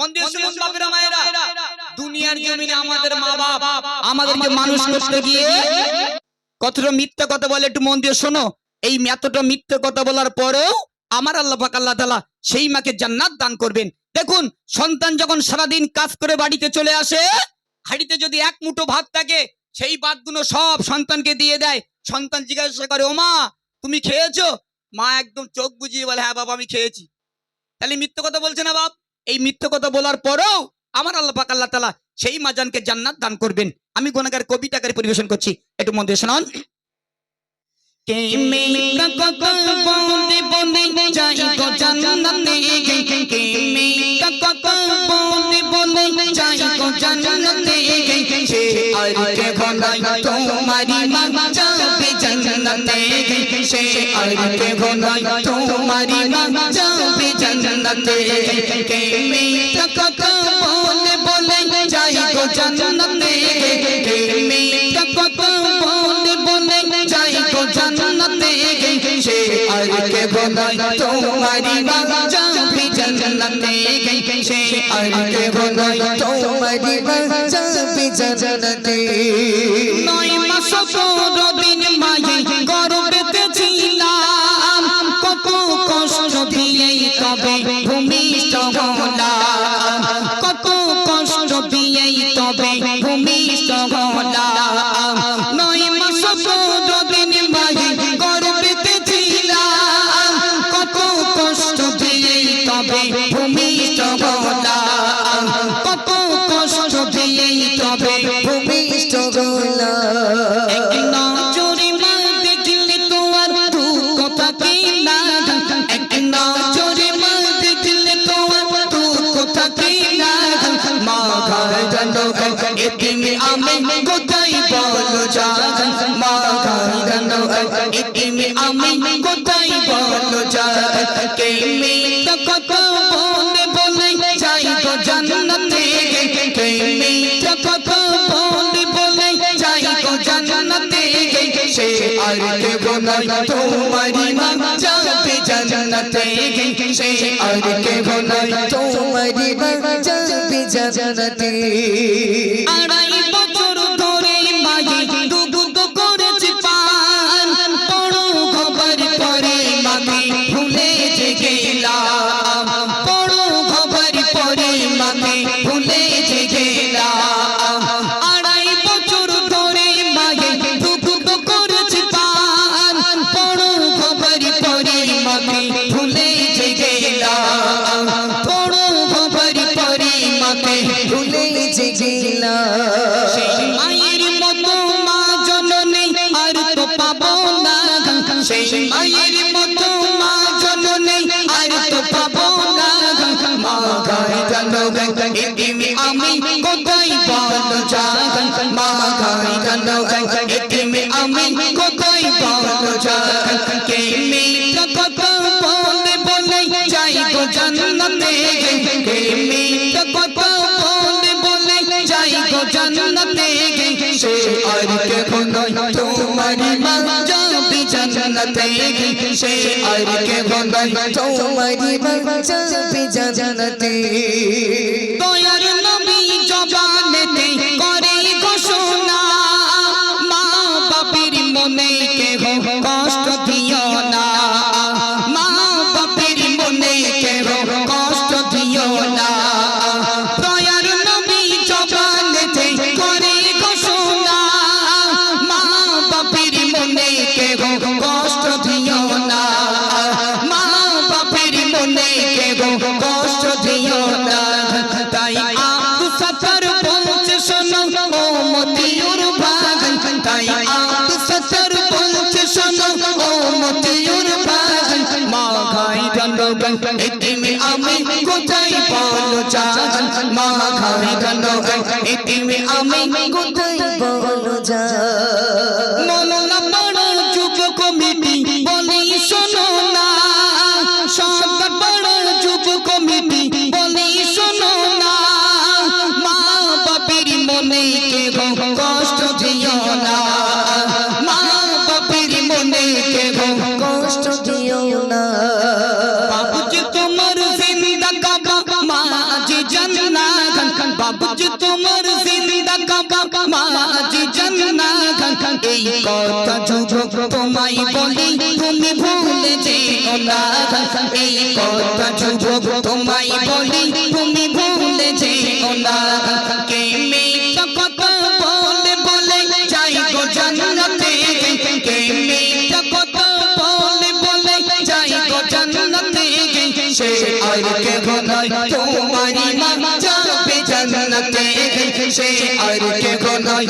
মন্দির শুনুন বাপেরা মায়েরা। দুনিয়ার জমিনে আমাদের মা আমাদেরকে মানুষ করতে গিয়ে কতটা মিথ্যা কথা বলে একটু মন দিয়ে শোনো। এই এতটা মিথ্যা কথা বলার পরেও আমার আল্লাহ পাক আল্লাহ তাআলা সেই মাকে জান্নাত দান করবেন। দেখুন সন্তান যখন সারাদিন কাজ করে বাড়িতে চলে আসে হাড়িতে যদি এক মুঠো ভাত থাকে সেই ভাতগুলো সব সন্তানকে দিয়ে দেয়। সন্তান জিজ্ঞাসা করে ও মা তুমি খেয়েছো? মা একদম চোখ বুঝিয়ে বলে হ্যাঁ বাবা আমি খেয়েছি। তাহলে মিথ্যে কথা বলছে না বাপ? এই মিথ্যে কথা বলার পরেও আমার আল্লাহ পাক আল্লাহ তাআলা সেই মাজানকে জান্নাত দান করবেন। আমি গুণাগার কবিতাকারে পরিবেশন করছি। একটু মন দিয়ে শোনান। তোমারি মা জান্নাতে কে মেয়েটা কত বলে বলে যাই গো জান্নাতে কে মেয়েটা কত বলে বলে যাই গো জান্নাতে সে আর কে ভলাই তোমারি মা যাবে নয় মাস দিন মায়ে বলাই তোমারি মা যাবে জান্নাতে সে আর কে বলাই তোমারি মা আড়াই বছর আমি কোথায় কে মেয়েটা কত বলে বলে যাই গো জান্নাতে? কে মেয়েটা কত বলে বলে যাই গো জান্নাতে? সে আর কে তোমারি মা যাবে জান্নাতে। সে আর কে তোমারি বাঁচাবে জানাতে দয়ার কষ্ট এতিমে আমি কোথায় বলো যা মা খাই গন্ধ এতিমে আমি কোথায় বলো যা মননা বড় যুব কমিটি বলি শোনো না। সব বড় যুব কমিটি বলি শোনো না। মা বাপের মনে কে কষ্ট তোমার জিন্দা কাবা, মাঝি জান্নাত। এই কথা যুবক তোমায় বলি, তুমি ভুলে যেও না। এই কথা যুবক তোমায় বলি, তুমি ভুলে যেও না। কে মিথ্যা কথা বলে বলে যাই গো জান্নাতে? কে মিথ্যা কথা বলে বলে যাই গো জান্নাতে? সে আর কে নয় তোমারি যাবে আর কে নয়